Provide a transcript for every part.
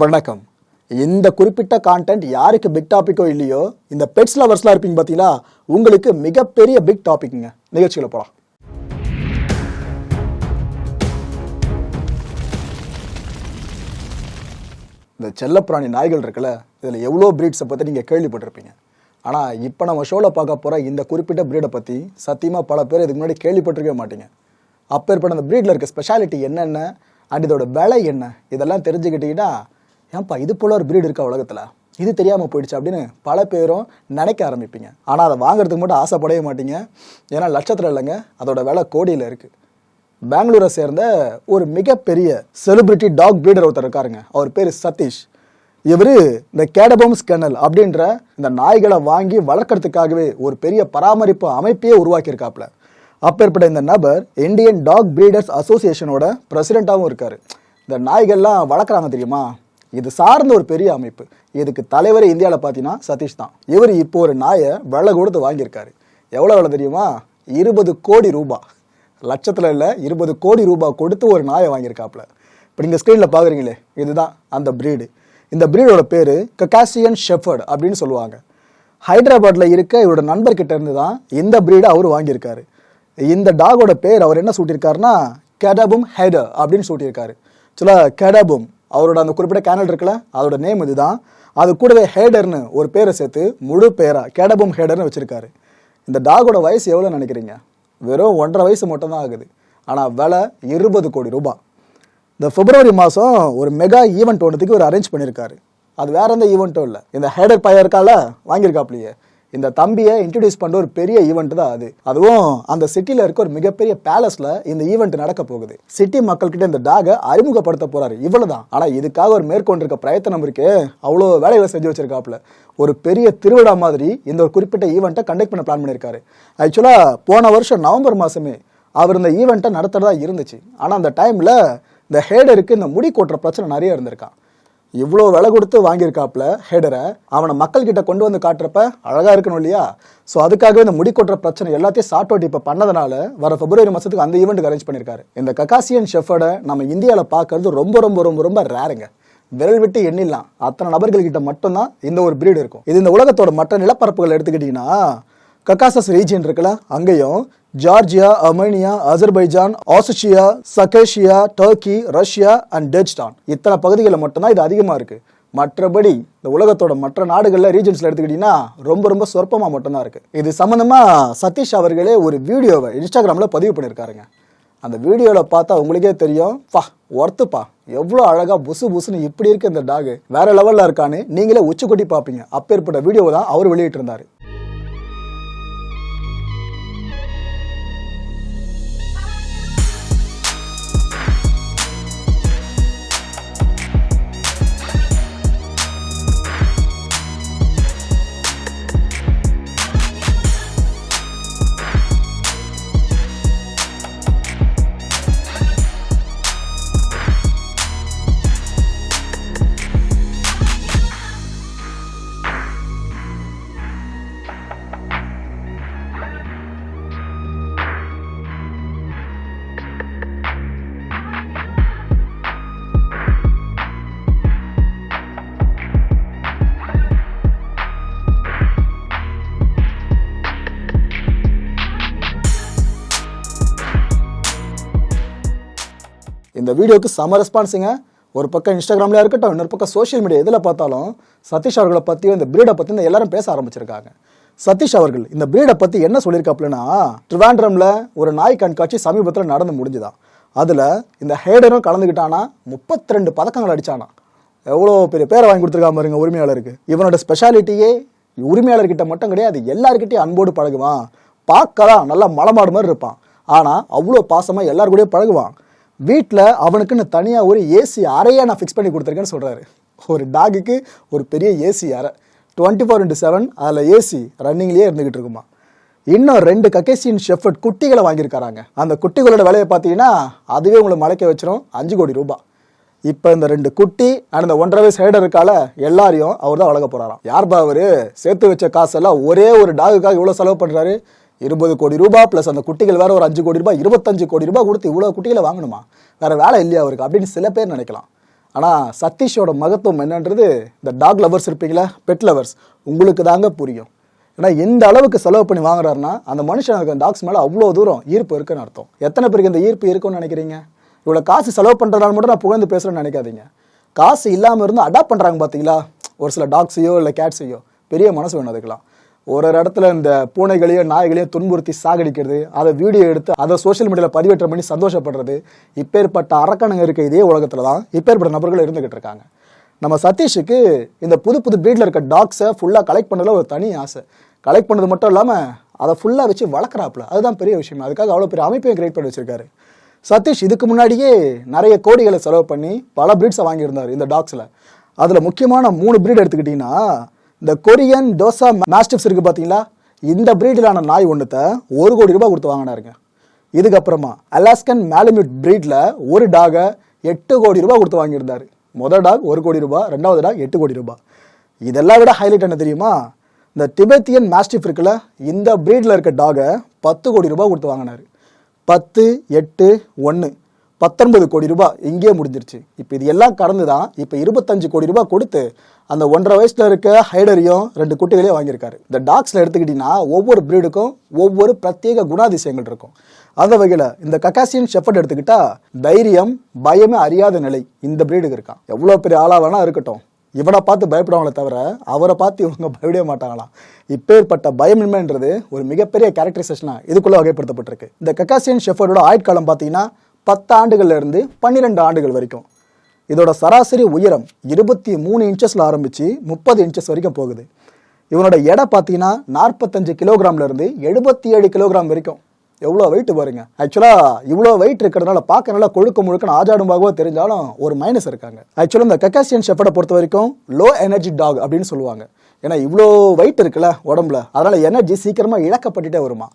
வணக்கம். இந்த குறிப்பிட்ட கான்டென்ட் யாருக்கு பிக் டாப்பிக்கோ இல்லையோ இந்த பெட்ஸ் லவர்ஸ்லாம் இருப்பீங்க பார்த்தீங்களா உங்களுக்கு மிகப்பெரிய பிக் டாபிக்ங்க நிகழ்ச்சியில் போகலாம் இந்த செல்லப்பிராணி நாய்கள் இருக்குல்ல இதில் எவ்வளோ ப்ரீட்ஸை பற்றி நீங்கள் கேள்விப்பட்டிருப்பீங்க. ஆனால் இப்போ நம்ம ஷோவில் பார்க்க போகிற இந்த குறிப்பிட்ட ப்ரீடை பற்றி சத்தியமாக பல பேர் இதுக்கு முன்னாடி கேள்விப்பட்டிருக்கவே மாட்டீங்க. அப்பேற்பட்ட அந்த ப்ரீடில் இருக்க ஸ்பெஷாலிட்டி என்னென்ன அண்ட் இதோட விலை என்ன இதெல்லாம் தெரிஞ்சுக்கிட்டீங்கன்னா ஏன்பா இது போல ஒரு ப்ரீடு இருக்கா உலகத்தில்? இது தெரியாமல் போயிடுச்சு அப்படின்னு பல பேரும் நினைக்க ஆரம்பிப்பீங்க. ஆனால் அதை வாங்குறதுக்கு மட்டும் ஆசைப்படவே மாட்டீங்க. ஏன்னா லட்சத்தில் இல்லைங்க அதோட விலை கோடியில் இருக்குது பெங்களூரை சேர்ந்த ஒரு மிகப்பெரிய செலிபிரிட்டி டாக் பிரீடர் ஒருத்தர் இருக்காருங்க. அவர் பேர் சதீஷ். இவர் இந்த கேடபம்ஸ் கெனல் அப்படின்ற இந்த நாய்களை வாங்கி வளர்க்கறதுக்காகவே ஒரு பெரிய பராமரிப்பு அமைப்பையே உருவாக்கியிருக்காப்புல. அப்பேற்பட்ட இந்த நபர் இந்தியன் டாக் பிரீடர்ஸ் அசோசியேஷனோட பிரசிடெண்ட்டாகவும் இருக்கார். இந்த நாய்கள்லாம் வளர்க்குறாங்க தெரியுமா? இது சார்ந்த ஒரு பெரிய அமைப்பு. இதுக்கு தலைவர் இந்தியாவில் பார்த்தீங்கன்னா சதீஷ் தான். இவர் இப்போ ஒரு நாயை வெள்ளை கொடுத்து வாங்கியிருக்காரு. எவ்வளோ விலை தெரியுமா? இருபது கோடி ரூபாய் லட்சத்தில் இல்லை இருபது கோடி ரூபாய் கொடுத்து ஒரு நாயை வாங்கியிருக்காப்புல. இப்போ நீங்கள் ஸ்க்ரீனில் பார்க்குறீங்களே இதுதான் அந்த ப்ரீடு இந்த ப்ரீடோட பேர் கக்காசியன் ஷெஃபர்ட் அப்படின்னு சொல்லுவாங்க. ஹைதராபாத்தில் இருக்க இவரோட நண்பர்கிட்ட இருந்து தான் இந்த ப்ரீடை அவர் வாங்கியிருக்காரு. இந்த டாகோட பேர் அவர் என்ன சூட்டியிருக்காருன்னா கெடபும் ஹைடர் அப்படின்னு சூட்டியிருக்காரு. சில கெடபும் அவரோட அந்த குறிப்பிட்ட கேனல் இருக்குல்ல அதோட நேம் இதுதான். அது கூடவே ஹேடர்னு ஒரு பேரை சேர்த்து முழு பேரா கேடபும் ஹேடர்னு வச்சிருக்காரு. இந்த டாகோட வயசு எவ்வளோ நினைக்கிறீங்க? வெறும் ஒன்றரை வயசு மட்டும் தான் ஆகுது. ஆனால் விலை இருபது கோடி ரூபாய். இந்த பிப்ரவரி மாதம் ஒரு மெகா ஈவெண்ட் ஒன்றுத்துக்கு ஒரு அரேஞ்ச் பண்ணியிருக்காரு. அது வேற எந்த ஈவெண்ட்டும் இல்லை. இந்த ஹேடர் பையன் இருக்கால வாங்கியிருக்காப்லையே. இந்த தம்பியை இன்ட்ரடியூஸ் பண்ணுற ஒரு பெரிய ஈவெண்ட் தான் அது. அதுவும் அந்த சிட்டியில் இருக்க ஒரு மிகப்பெரிய பேலஸில் இந்த ஈவெண்ட் நடக்க போகுது. சிட்டி மக்கள்கிட்ட இந்த டாகை அறிமுகப்படுத்த போறாரு. இவ்வளவுதான் ஆனால் இதுக்காக ஒரு மேற்கொண்டிருக்க பிரயத்தனம் இருக்கே. அவ்வளோ வேலைகளை செஞ்சு வச்சிருக்காப்புல. ஒரு பெரிய திருவிழா மாதிரி இந்த ஒரு குறிப்பிட்ட ஈவெண்ட்டை கண்டக்ட் பண்ண பிளான் பண்ணியிருக்காரு. ஆக்சுவலாக போன வருஷம் நவம்பர் மாதமே அவர் இந்த ஈவெண்ட்டை நடத்துறதா இருந்துச்சு. ஆனால் அந்த டைமில் இந்த ஹேடருக்கு இந்த முடி கொட்டுற பிரச்சனை நிறைய இருந்திருக்கான் இவ்வளோ விலை கொடுத்து வாங்கியிருக்காப்புல ஹெடரை அவனை மக்கள்கிட்ட கொண்டு வந்து காட்டுறப்ப அழகாக இருக்கணும் இல்லையா? ஸோ அதுக்காகவே இந்த முடி கொட்டுற பிரச்சனை எல்லாத்தையும் சார்ட் அவுட் இப்போ பண்ணதுனால வர பிப்ரவரி மாதத்துக்கு அந்த ஈவெண்ட்டுக்கு அரேஞ்ச் பண்ணியிருக்காரு. இந்த ககாசியன் ஷெஃபர்டை நம்ம இந்தியாவில் பார்க்கறது ரொம்ப ரொம்ப ரொம்ப ரொம்ப ரேருங்க விரல் விட்டு எண்ணிடலாம். அத்தனை நபர்கள்கிட்ட மட்டும்தான் இந்த ஒரு பிரீடு இருக்கும். இது இந்த உலகத்தோட மற்ற நிலப்பரப்புகள் எடுத்துக்கிட்டிங்கன்னா கக்காசஸ் ரீஜியன் இருக்குல்ல அங்கேயும் ஜார்ஜியா அர்மேனியா அசர்பைஜான் ஆசுஷியா சகேஷியா டர்க்கி ரஷ்யா அண்ட் டெஜ்டான். இத்தனை பகுதிகளில் மட்டும்தான் இது அதிகமாக இருக்கு. மற்றபடி இந்த உலகத்தோட மற்ற நாடுகளில் ரீஜன்ஸில் எடுத்துக்கிட்டிங்கன்னா ரொம்ப ரொம்ப சொற்பமாக மட்டும்தான் இருக்கு. இது சம்மந்தமாக சதீஷ் அவர்களே ஒரு வீடியோவை இன்ஸ்டாகிராமில் பதிவு பண்ணியிருக்காருங்க. அந்த வீடியோவில் பார்த்தா உங்களுக்கே தெரியும் பா ஒர்த்துப்பா எவ்வளோ அழகாக புசு புசுன்னு இப்படி இருக்கு இந்த டாகு வேற லெவலில் இருக்கான்னு நீங்களே உச்சி கொட்டி பார்ப்பீங்க. அப்பேற்பட்ட வீடியோவை தான் அவர் வெளியிட்டிருந்தாரு. இந்த வீடியோக்கு செம ரெஸ்பான்ஸுங்க ஒரு பக்கம் இன்ஸ்டாகிராமில் இருக்கட்டும் இன்னொரு பக்கம் சோஷியல் மீடியா எதில் பார்த்தாலும் சதீஷ் அவர்களை பற்றியும் இந்த பிரீடை பற்றி இந்த எல்லாரும் பேச ஆரம்பிச்சிருக்காங்க. சதீஷ் அவர்கள் இந்த பிரீடை பற்றி என்ன சொல்லியிருக்காப்புலன்னா ட்ரிவாண்ட்ரமில் ஒரு நாய் கண்காட்சி சமீபத்தில் நடந்து முடிஞ்சுதான் அதில் இந்த ஹேடரும் கலந்துக்கிட்டானா முப்பத்தி ரெண்டு பதக்கங்கள் அடிச்சானா. எவ்வளோ பெரிய பேரை வாங்கி கொடுத்துருக்காம பாருங்க உரிமையாளருக்கு. இவனோட ஸ்பெஷாலிட்டியே உரிமையாளர்கிட்ட மட்டும் கிடையாது எல்லாருக்கிட்டையும் அன்போடு பழகுவான். பார்க்கலாம் நல்லா மலமாடு மாதிரி இருப்பான். ஆனால் அவ்வளோ பாசமாக எல்லார் கூடயும் பழகுவான். வீட்டில் அவனுக்குன்னு தனியாக ஒரு ஏசி அறையை நான் ஃபிக்ஸ் பண்ணி கொடுத்துருக்கேன்னு சொல்கிறாரு ஒரு டாகுக்கு ஒரு பெரிய ஏசி அறை. டுவெண்ட்டி ஃபோர் இன்ட்டு செவன் அதில் ஏசி ரன்னிங்லேயே இருந்துக்கிட்டு இருக்குமா. இன்னும் ரெண்டு கக்கேசியன் ஷெஃபர்ட் குட்டிகளை வாங்கியிருக்காராங்க. அந்த குட்டிகளோட விலையை பார்த்தீங்கன்னா அதுவே உங்களை மலைக்க வச்சிரும். அஞ்சு கோடி ரூபாய் இப்போ இந்த ரெண்டு குட்டி அண்ட் இந்த ஒன்றரை வயசு ஹைடர் இருக்கால எல்லாரையும் அவர் தான் வளர்க்க யார் யார்பா அவர்? சேர்த்து வச்ச காசெல்லாம் ஒரே ஒரு டாகுக்காக இவ்வளோ செலவு பண்ணுறாரு இருபது கோடி ரூபாய் ப்ளஸ் அந்த குட்டிகள் வேற ஒரு அஞ்சு கோடி ரூபாய் இருபத்தஞ்சு கோடி ரூபாய் கொடுத்து இவ்வளோ குட்டிகளை வாங்கணுமா? வேறு வேலை இல்லையா அவருக்கு? அப்படின்னு சில பேர் நினைக்கலாம். ஆனால் சதீஷோட மகத்துவம் என்னன்றது இந்த டாக் லவர்ஸ் இருப்பீங்களா? பெட் லவர்ஸ் உங்களுக்கு தாங்க புரியும். ஏன்னா எந்த அளவுக்கு செலவு பண்ணி வாங்குறாருன்னா அந்த மனுஷனுக்கு டாக்ஸ் மேலே அவ்வளோ தூரம் ஈர்ப்பு இருக்குன்னு அர்த்தம். எத்தனை பேருக்கு இந்த ஈர்ப்பு இருக்குன்னு நினைக்கிறீங்க? இவ்வளோ காசு செலவு பண்ணுறதுனால மட்டும் நான் புகழ்ந்து பேசுகிறேன்னு நினைக்காதீங்க. காசு இல்லாமல் இருந்து அடாப்ட் பண்ணுறாங்க பார்த்தீங்களா ஒரு சில டாக்ஸையோ இல்லை கேட்ஸையோ பெரிய மனசு வேணும் அதுக்கெல்லாம். ஒரு ஒரு இடத்துல இந்த பூனைகளையோ நாய்களையோ துன்புறுத்தி சாகடிக்கிறது அதை வீடியோ எடுத்து அதை சோஷியல் மீடியாவில் பதிவேற்றம் பண்ணி சந்தோஷப்படுறது இப்பேற்பட்ட அரக்கணங்க இருக்க இதே உலகத்தில் தான் இப்பேற்பட்ட நபர்கள் இருந்துகிட்டு இருக்காங்க. நம்ம சதீஷுக்கு இந்த புது புது ப்ரீடில் இருக்க டாக்ஸை ஃபுல்லாக கலெக்ட் பண்ணதில் ஒரு தனி ஆசை. கலெக்ட் பண்ணது மட்டும் இல்லாமல் அதை ஃபுல்லாக வச்சு வளர்க்குறாப்புல. அதுதான் பெரிய விஷயம். அதுக்காக அவ்வளோ பெரிய அமைப்பையும் கிரியேட் பண்ணி வச்சிருக்காரு. சதீஷ் இதுக்கு முன்னாடியே நிறைய கோடிகளை செலவு பண்ணி பல ப்ரீட்ஸை வாங்கியிருந்தார் இந்த டாக்ஸில் அதில் முக்கியமான மூணு ப்ரீட் எடுத்துக்கிட்டிங்கன்னா இந்த கொரியன் டோசா மாஸ்டிப்ஸ் இருக்குது பார்த்தீங்களா இந்த பிரீடிலான நாய் ஒன்றுத்தை ஒரு கோடி ரூபாய் கொடுத்து வாங்கினாருங்க. இதுக்கப்புறமா அலாஸ்கன் மேலமியூட் பிரீடில் ஒரு டாகை எட்டு கோடி ரூபாய் கொடுத்து வாங்கியிருந்தாரு. முதல் டாக் ஒரு கோடி ரூபாய் ரெண்டாவது டாக் எட்டு கோடி ரூபாய். இதெல்லாம் விட ஹைலைட் என்ன தெரியுமா? இந்த திபெத்தியன் மாஸ்டிஃப் இருக்குல்ல இந்த ப்ரீடில் இருக்க டாகை பத்து கோடி ரூபாய் கொடுத்து வாங்கினாரு. பத்து எட்டு ஒன்று பத்தொன்பது கோடி ரூபாய் இங்கேயே முடிஞ்சிருச்சு. இப்போ இது எல்லாம் கடந்து தான் இப்போ இருபத்தஞ்சு கோடி ரூபாய் கொடுத்து அந்த ஒன்றரை வயசில் இருக்க ஹைடரையும் ரெண்டு குட்டிகளையும் வாங்கியிருக்காரு. இந்த டாக்ஸில் எடுத்துக்கிட்டிங்கன்னா ஒவ்வொரு ப்ரீடுக்கும் ஒவ்வொரு பிரத்யேக குணாதிசயங்கள் இருக்கும். அந்த வகையில் இந்த கக்காசியன் ஷெஃபர்ட் எடுத்துக்கிட்டா தைரியம் பயமே அறியாத நிலை இந்த ப்ரீடுக்கு இருக்கான் எவ்வளோ பெரிய ஆளா வேணா இருக்கட்டும். இவனை பார்த்து பயப்படுவாங்களே தவிர அவரை பார்த்து இவங்க பயப்படவே மாட்டாங்களாம். இப்பேற்பட்ட பயமின்மைன்றது ஒரு மிகப்பெரிய கேரக்டரைசேஷனாக இதுக்குள்ளே வகைப்படுத்தப்பட்டிருக்கு. இந்த கக்காசியன் ஷெஃபர்டோட ஆயுட்காலம் பார்த்தீங்கன்னா பத்து ஆண்டுகள்லேருந்து பன்னிரெண்டு ஆண்டுகள் வரைக்கும். இதோட சராசரி உயரம் இருபத்தி மூணு இன்ச்சஸில் ஆரம்பித்து முப்பது இன்ச்சஸ் வரைக்கும் போகுது. இவனோட எடை பார்த்தீங்கன்னா நாற்பத்தஞ்சு கிலோகிராம்லேருந்து எழுபத்தி ஏழு கிலோகிராம் வரைக்கும். எவ்வளோ வெயிட் பாருங்க. ஆக்சுவலாக இவ்வளோ வெயிட் இருக்கிறதுனால பார்க்க நல்லா கொழுக்க முழுக்கன்னு ஆஜாடும்பாகவோ தெரிஞ்சாலும் ஒரு மைனஸ் இருக்காங்க. ஆக்சுவலாக இந்த கக்காசியன் ஷெஃபர்டை பொறுத்த வரைக்கும் லோ எனர்ஜி டாக் அப்படின்னு சொல்லுவாங்க. ஏன்னா இவ்வளோ வெயிட் இருக்குல்ல உடம்புல. அதனால் எனர்ஜி சீக்கிரமாக இழக்கப்பட்டுட்டே வருமா.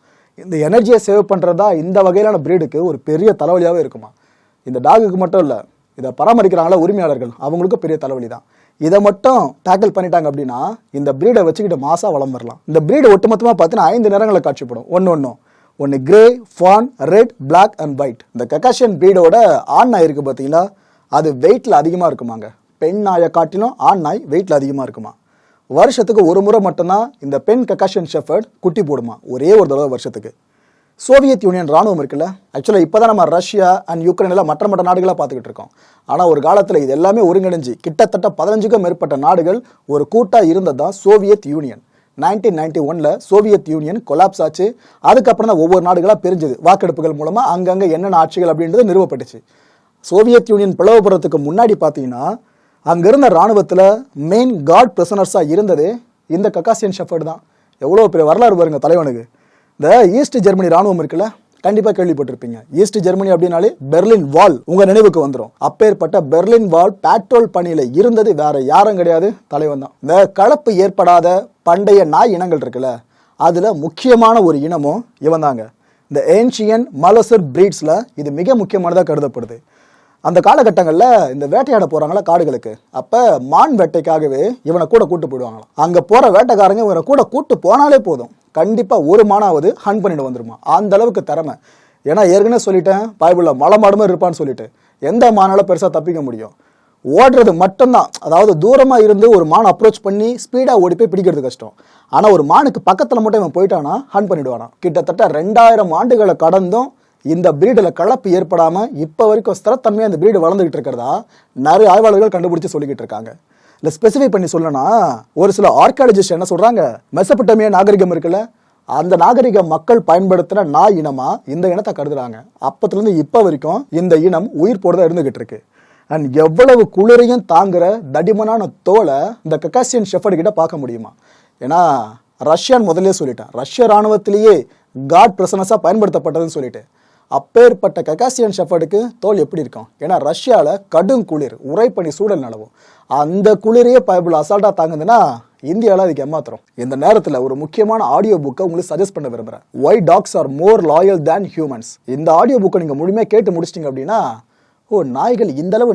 இந்த எனர்ஜியை சேவ் பண்ணுறதா இந்த வகையிலான பிரீடுக்கு ஒரு பெரிய தலைவலியாகவே இருக்குமா. இந்த டாகுக்கு மட்டும் இல்லை இதை பராமரிக்கிறாங்களா உரிமையாளர்கள்? அவங்களுக்கும் பெரிய தலைவலி தான் இதை மட்டும் டேக்கிள் பண்ணிட்டாங்க அப்படின்னா இந்த பிரீடை வச்சுக்கிட்டு மாசா வளம் வரலாம். இந்த பிரீடை ஒட்டுமொத்தமாக பார்த்தீங்கன்னா ஐந்து நிறங்களை காட்சிப்படும். ஒன்று ஒன்றும் ஒன்று grey fawn red black and white இந்த கக்காஷியன் பிரீடோட ஆண் நாய் இருக்குது பார்த்தீங்களா? அது வெயிட்டில் அதிகமாக இருக்குமாங்க. பெண் நாயை காட்டிலும் ஆண் நாய் வெயிட்டில் அதிகமாக இருக்குமா? வருஷத்துக்கு ஒரு முறை மட்டும்தான் இந்த பெண் கக்காஷியன் ஷெஃபர்ட் குட்டி போடுமா? ஒரே ஒரு தடவை வருஷத்துக்கு. சோவியத் யூனியன் ராணுவம் இருக்குல்ல? ஆக்சுவலாக இப்போ தான் நம்ம ரஷ்யா அண்ட் யுக்ரைனில் எல்லாம் மற்ற மற்ற நாடுகளாக பார்த்துக்கிட்டு இருக்கோம். ஆனால் ஒரு காலத்தில் இது எல்லாமே ஒருங்கிணைஞ்சு கிட்டத்தட்ட பதினஞ்சுக்கும் மேற்பட்ட நாடுகள் ஒரு கூட்டாக இருந்தது தான் சோவியத் யூனியன். நைன்டீன் நைன்டி ஒனில் சோவியத் யூனியன் கொலாப்ஸ் ஆச்சு. அதுக்கப்புறம் தான் ஒவ்வொரு நாடுகளாக பிரிஞ்சது. வாக்கெடுப்புகள் மூலமாக அங்கங்கே என்னென்ன ஆட்சிகள் அப்படின்றது நிறுவப்பட்டுச்சு. சோவியத் யூனியன் பிளவுபடுறதுக்கு முன்னாடி பார்த்தீங்கன்னா அங்கே இருந்த ராணுவத்தில் மெயின் காட் பிரசனர்ஸாக இருந்ததே இந்த கக்காசியன் ஷெஃபர்டு தான். எவ்வளோ பெரிய வரலாறு பாருங்க தலைவனுக்கு. இந்த ஈஸ்ட் ஜெர்மனி ராணுவம் இருக்குல்ல கண்டிப்பா கேள்விப்பட்டிருப்பீங்க. ஈஸ்ட் ஜெர்மனி அப்படின்னாலே பெர்லின் வால் உங்க நினைவுக்கு வந்துடும் அப்பேற்பட்ட பெர்லின் வால் பேட்ரோல் பணியில இருந்தது வேற யாரும் கிடையாது தலைவன் தான். இந்த கலப்பு ஏற்படாத பண்டைய நாய் இனங்கள் இருக்குல்ல அதுல முக்கியமான ஒரு இனமும் இவன் தாங்க. இந்த ஏன்ஷியன் மலசர் பிரீட்ஸ்ல இது மிக முக்கியமானதாக கருதப்படுது. அந்த காலகட்டங்களில் இந்த வேட்டையாட போகிறாங்களா காடுகளுக்கு. அப்போ மான் வேட்டைக்காகவே இவனை கூட கூட்டு போயிடுவாங்களாம். அங்கே போகிற வேட்டைக்காரங்க இவனை கூட கூட்டு போனாலே போதும். கண்டிப்பாக ஒரு மானாவது ஹன் பண்ணிட்டு வந்துருமா? அந்த அளவுக்கு திறமை. ஏன்னா ஏற்கனவே சொல்லிட்டேன் பைபிளில் மலை மாடுமே இருப்பான்னு சொல்லிட்டு. எந்த மானால பெருசாக தப்பிக்க முடியும்? ஓடுறது மட்டும்தான். அதாவது தூரமாக இருந்து ஒரு மான் அப்ரோச் பண்ணி ஸ்பீடாக ஓடி போய் பிடிக்கிறது கஷ்டம். ஆனால் ஒரு மானுக்கு பக்கத்தில் மட்டும் இவன் போயிட்டானா ஹன் பண்ணிடுவானா. கிட்டத்தட்ட ரெண்டாயிரம் ஆண்டுகளை கடந்தும் இந்த பிரீடில் கலப்பு ஏற்படாமல் இப்போ வரைக்கும் ஸ்திரத்தன்மையாக இந்த பிரீடு வளர்ந்துக்கிட்டு இருக்கிறதா நிறைய ஆய்வாளர்கள் கண்டுபிடிச்சி சொல்லிக்கிட்டு இருக்காங்க. இல்லை ஸ்பெசிஃபை பண்ணி சொல்லனா ஒரு சில ஆர்கியாலஜிஸ்ட் என்ன சொல்கிறாங்க மெசபட்டமிய நாகரிகம் இருக்குல்ல அந்த நாகரிக மக்கள் பயன்படுத்தின நாய் இனமா இந்த இனத்தை கருதுறாங்க. அப்பத்துலேருந்து இப்போ வரைக்கும் இந்த இனம் உயிர் போடுறதா இருந்துகிட்டு இருக்கு. அண்ட் எவ்வளவு குளிரையும் தாங்குற தடிமனான தோலை இந்த கக்காசியன் ஷெஃபர்டு கிட்ட பார்க்க முடியுமா? ஏன்னா ரஷ்யான்னு முதல்ல சொல்லிட்டேன். ரஷ்ய ராணுவத்திலேயே காட் பிரசனஸாக பயன்படுத்தப்பட்டதுன்னு சொல்லிட்டு. அப்பேற்பட்ட ககாசியன் ஷெஃபர்டுக்கு தோல் எப்படி இருக்கும்? ஏன்னா ரஷ்யாவில் கடும் குளிர் உரைப்பணி சூழல் நிலவும் அந்த குளிரையே பைபிள் அசால்ட்டாக தாங்குதுன்னா இந்தியாவில் அதுக்கு ஏமாத்திரம் இந்த நேரத்தில் ஒரு முக்கியமான ஆடியோ புக்கை உங்களுக்கு சஜஸ்ட் பண்ண விரும்புகிறேன் why dogs are more loyal than humans இந்த ஆடியோ புக்கை நீங்கள் முழுமையாக கேட்டு முடிச்சிட்டிங்க அப்படின்னா ஓ நாய்கள் இந்த அளவு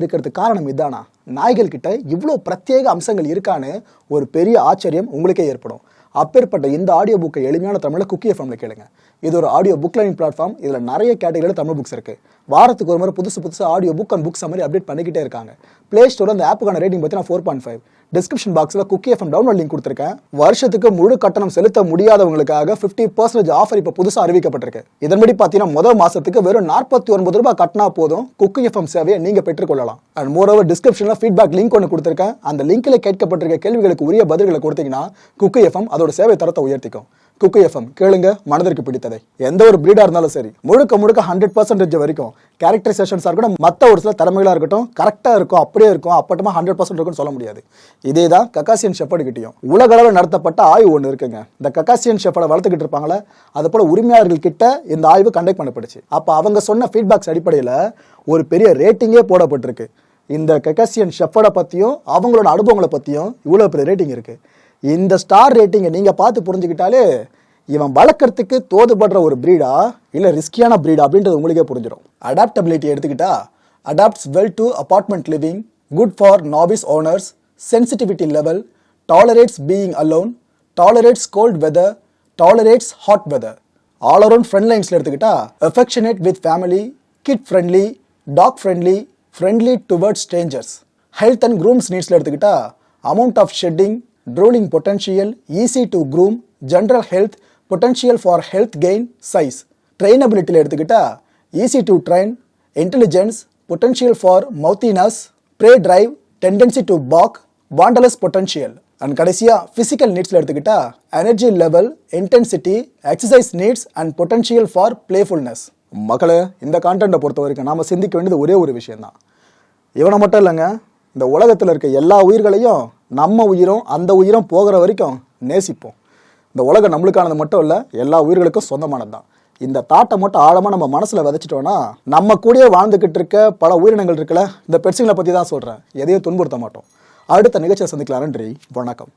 இருக்கிறதுக்கு காரணம் இதானா? நாய்கள் கிட்ட இவ்வளோ பிரத்யேக அம்சங்கள் இருக்கான்னு ஒரு பெரிய ஆச்சரியம் உங்களுக்கே ஏற்படும். அப்பேற்பட்ட இந்த ஆடியோ புக்கை எளிமையான தமிழில் குக்கி எஃப்எம்ல கேளுங்க. இது ஒரு ஆடியோ புக் லைனிங் பிளாட்ஃபார்ம் இதில் நிறைய கேட்டகரியில் தமிழ் புக்ஸ் இருக்குது வாரத்துக்கு ஒரு முறை புதுசு புதுசு ஆடியோ புக் அண்ட் புக்ஸ் மாதிரி அப்டேட் பண்ணிக்கிட்டே இருக்காங்க. ப்ளே ஸ்டோர் அந்த ஆப்புக்கான ரேட்டிங் பார்த்தீங்கன்னா ஃபோர் பாயிண்ட் ஃபைவ் டிஸ்கிரிப்ஷன் பாக்ஸில் குக்கி எஃப்எம் டவுன்லோட் லிங்க் கொடுத்துருக்கேன். வருஷத்துக்கு முழு கட்டணம் செலுத்த முடியாதவங்களுக்காக ஃபிஃப்டி பர்சன்டேஜ் ஆஃபர் இப்போ புதுசாக அறிவிக்கப்பட்டிருக்கு. இதன்படி பார்த்தீங்கன்னா முதல் மாதத்துக்கு வெறும் நாற்பத்தி ஒன்பது ரூபாய் கட்டினா போதும் குக்கி எஃப்எம் சேவையை நீங்கள் பெற்றுக்கொள்ளலாம். அண்ட் மோரோவர் டிஸ்கிரிப்ஷனில் ஃபீட்பேக் லிங்க் ஒன்று கொடுத்துருக்கேன். அந்த லிங்கில் கேட்கப்பட்டிருக்க கேள்விகளுக்கு உரிய பதில்களை கொடுத்தீங்கன்னா குக்கி எஃப்எம் அதோட சேவை தரத்தை உயர்த்திக்கும். குக்கு எஃப்எம் கேளுங்க மனதிற்கு பிடித்ததை. எந்த ஒரு பிரீடா இருந்தாலும் சரி முழுக்க முழுக்க ஹண்ட்ரட் பர்சன்டேஜ் வரைக்கும் கேரக்டரைசேஷன்ஸாக இருக்கட்டும் மற்ற ஒரு சில திறமைகளாக இருக்கட்டும் கரெக்டாக இருக்கும் அப்படியே இருக்கும் அப்பட்டமா ஹண்ட்ரட் பர்சன்ட் இருக்கும்னு சொல்ல முடியாது. இதே தான் கக்காசியன் ஷெஃபர்டு கிட்டையும். உலக அளவில் நடத்தப்பட்ட ஆய்வு ஒன்று இருக்குங்க. இந்த கக்காசியன் ஷெப்பர்டை வளர்த்துக்கிட்டு இருப்பாங்களே அது போல உரிமையாளர்கள் கிட்ட இந்த ஆய்வு கண்டக்ட் பண்ணப்பட்டுச்சு. அப்போ அவங்க சொன்ன ஃபீட்பேக்ஸ் அடிப்படையில் ஒரு பெரிய ரேட்டிங்கே போடப்பட்டிருக்கு. இந்த கக்காசியன் ஷெஃபர்டை பற்றியும் அவங்களோட அனுபவங்களை பற்றியும் இவ்வளோ பெரிய ரேட்டிங் இருக்குது இந்த ஸ்டார் ரேட்டிங்கை நீங்கள் பார்த்து புரிஞ்சுக்கிட்டாலே இவன் வளர்க்குறதுக்கு தோதுபடுற ஒரு ப்ரீடா இல்லை ரிஸ்கியான ப்ரீடா அப்படின்றது உங்களுக்கே புரிஞ்சிடும் அடாப்டபிலிட்டி எடுத்துக்கிட்டா adapts well to apartment living good for novice owners sensitivity level tolerates being alone tolerates cold weather tolerates hot weather all around friend லைன்ஸில் எடுத்துக்கிட்டா affectionate with family kid friendly dog friendly friendly towards strangers health and grooms நீட்ஸில் எடுத்துக்கிட்டா amount of shedding drooling potential easy to groom general health potential for health gain size ட்ரெயினபிலிட்டியில் எடுத்துக்கிட்டா easy to train intelligence potential for mouthiness prey drive tendency to bark wanderlust potential and கடைசியாக physical நீட்ஸில் எடுத்துக்கிட்டா energy level intensity exercise needs and potential for playfulness மக்களை இந்த கான்டென்ட்டை பொறுத்த வரைக்கும் நாம் சிந்திக்க வேண்டியது ஒரே ஒரு விஷயம்தான். இவனை மட்டும் இல்லைங்க இந்த உலகத்தில் இருக்க எல்லா உயிர்களையும் நம்ம உயிரும் அந்த உயிரும் போகிற வரைக்கும் நேசிப்போம். இந்த உலகம் நம்மளுக்கானது மட்டும் இல்லை எல்லா உயிர்களுக்கும் சொந்தமானது தான் இந்த தாட்டை மட்டும் ஆழமாக நம்ம மனசில் விதைச்சிட்டோன்னா நம்ம கூடயே வாழ்ந்துக்கிட்டு இருக்க பல உயிரினங்கள் இருக்குல்ல இந்த பெட்ஸுங்களை பற்றி தான் சொல்கிறேன் எதையும் துன்புறுத்த மாட்டோம். அடுத்த நிகழ்ச்சியை சந்திக்கலாம். நன்றி. வணக்கம்.